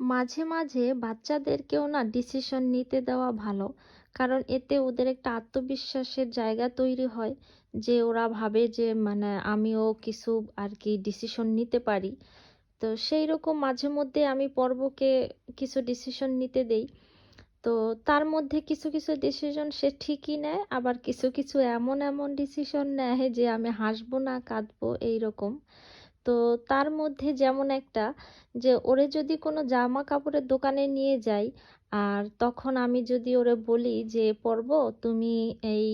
মাঝে মাঝে বাচ্চাদেরকেও না ডিসিশন নিতে দেওয়া ভালো। কারণ এতে ওদের একটা আত্মবিশ্বাসের জায়গা তৈরি হয় যে ওরা ভাবে যে মানে আমিও কিছু আর কি ডিসিশন নিতে পারি। তো সেই রকম মাঝে মধ্যে আমি পর্বকে কিছু ডিসিশন নিতে দেই। তো তার মধ্যে কিছু কিছু ডিসিশন সে ঠিকই নেয়, আবার কিছু কিছু এমন এমন ডিসিশন নেয় যে আমি হাসবো না, কাঁদবো, এইরকম। তো তার মধ্যে যেমন একটা যে, ওরে যদি কোনো জামা কাপড়ের দোকানে নিয়ে যাই, আর তখন আমি যদি ওরে বলি যে, পরব, তুমি এই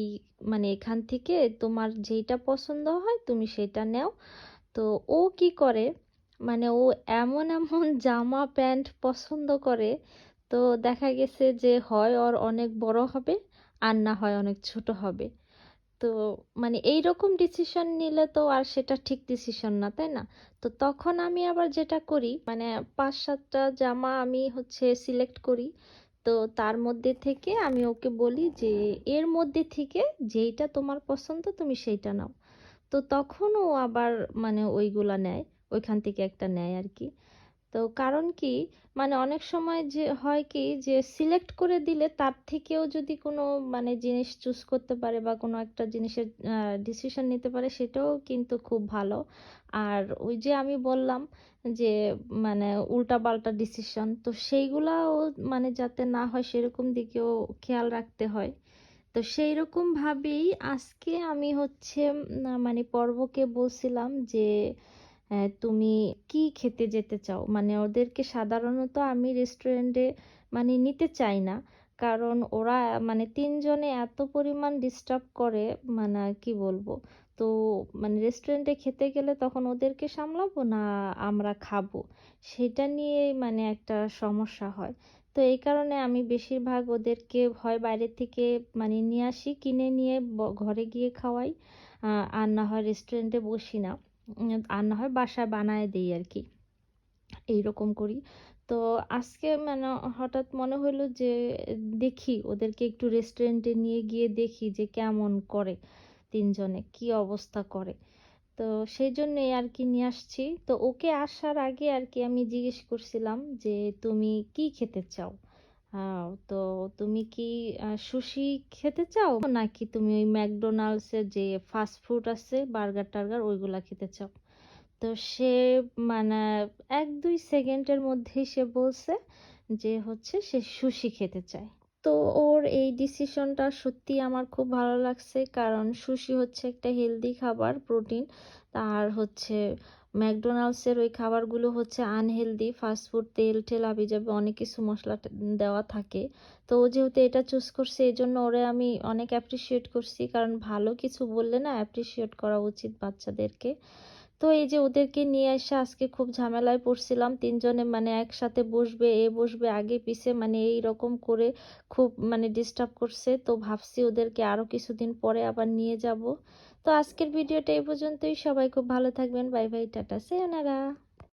মানে এখান থেকে তোমার যেইটা পছন্দ হয়, তুমি সেটা নেও। তো ও কি করে মানে ও এমন এমন জামা, প্যান্ট পছন্দ করে, তো দেখা গেছে যে, হয় ওর অনেক বড় হবে, আর না হয় অনেক ছোট হবে। তো মানে এইরকম ডিসিশন নিলে তো আর সেটা ঠিক ডিসিশন না, তাই না? তো তখন আমি আবার যেটা করি মানে পাঁচ সাতটা জামা আমি হচ্ছে সিলেক্ট করি। তো তার মধ্যে থেকে আমি ওকে বলি যে, এর মধ্যে থেকে যেইটা তোমার পছন্দ তুমি সেইটা নাও। তো তখন ও আবার মানে ওইগুলা নেয়, ওইখান থেকে একটা নেয় আর কি। তো কারণ কি? মানে অনেক সময় যে হয় কি যে সিলেক্ট করে দিলে তার থেকেও যদি কোনো মানে জিনিস চুজ করতে পারে বা কোনো একটা জিনিসের ডিসিশন নিতে পারে সেটাও কিন্তু খুব ভালো। আর ওই যে আমি বললাম যে মানে উল্টাপাল্টা ডিসিশন তো সেইগুলাও মানে যাতে না হয় সেরকম দিকেও খেয়াল রাখতে হয়। তো সেই রকম ভাবেই আজকে আমি হচ্ছে মানে পর্বকে বলছিলাম যে তুমি কি খেতে যেতে চাও? মানে ওদেরকে সাধারণত আমি রেস্টুরেন্টে মানে নিতে চাই না। কারণ ওরা মানে তিনজনে এত পরিমাণ ডিস্টার্ব করে মানে কি বলব? তো মানে রেস্টুরেন্টে খেতে গেলে তখন ওদেরকে সামলাবো না আমরা খাব? সেটা নিয়ে মানে একটা সমস্যা হয়। তো এই কারণে আমি বেশিরভাগ ওদেরকে হয় বাইরে থেকে মানে নিয়ে আসি, কিনে নিয়ে ঘরে গিয়ে খাওয়াই। আর না হয় রেস্টুরেন্টে বসি না। আর না হয়, বাসায় বানায় দিই আর কি এইরকম করি। তো আজকে মানে হঠাৎ মনে হলো যে, দেখি ওদেরকে একটু রেস্টুরেন্টে নিয়ে গিয়ে দেখি যে কেমন করে তিনজনে, কি অবস্থা করে। তো সেই জন্যই আর কি নিয়ে আসছি। তো ওকে আসার আগে আর কি আমি জিজ্ঞেস করছিলাম যে, তুমি কি খেতে চাও? তো তুমি কি সুশি খেতে চাও? নাকি তুমি ওই ম্যাকডোনাল্ডসের যে ফাস্ট ফুড আছে বার্গার টার্গার, ওইগুলা খেতে চাও? তো সে মানে এক দুই সেকেন্ডের মধ্যেই সে বলছে যে হচ্ছে সে সুশি খেতে চায়। তো ওর এই ডিসিশনটা সত্যি আমার খুব ভালো লাগছে, কারণ সুশি হচ্ছে একটা হেলদি খাবার প্রোটিন আর হচ্ছে ম্যাকডোনাল্ডসের ওই খাবারগুলো হচ্ছে আনহেলদি ফাস্টফুড তেল টেল হাবি যাবে অনেক কিছু মশলা দেওয়া থাকে। তো ও যেহেতু এটা চুজ করছে এই জন্য ওরে আমি অনেক অ্যাপ্রিসিয়েট করছি। কারণ ভালো কিছু বললে না অ্যাপ্রিসিয়েট করা উচিত বাচ্চাদেরকে। তো এই যে ওদেরকে নিয়ে এসে আজকে খুব ঝামেলায় পড়ছিলাম, তিনজনে মানে একসাথে বসবে, এ বসবে, আগে, পিছে মানে এই রকম করে খুব মানে ডিস্টার্ব করছে। তো ভাবছি ওদেরকে আরও কিছুদিন পরে আবার নিয়ে যাব। তো আজকের ভিডিওটা এই পর্যন্তই। সবাই খুব ভালো থাকবেন। Bye bye, tata সেয়োনারা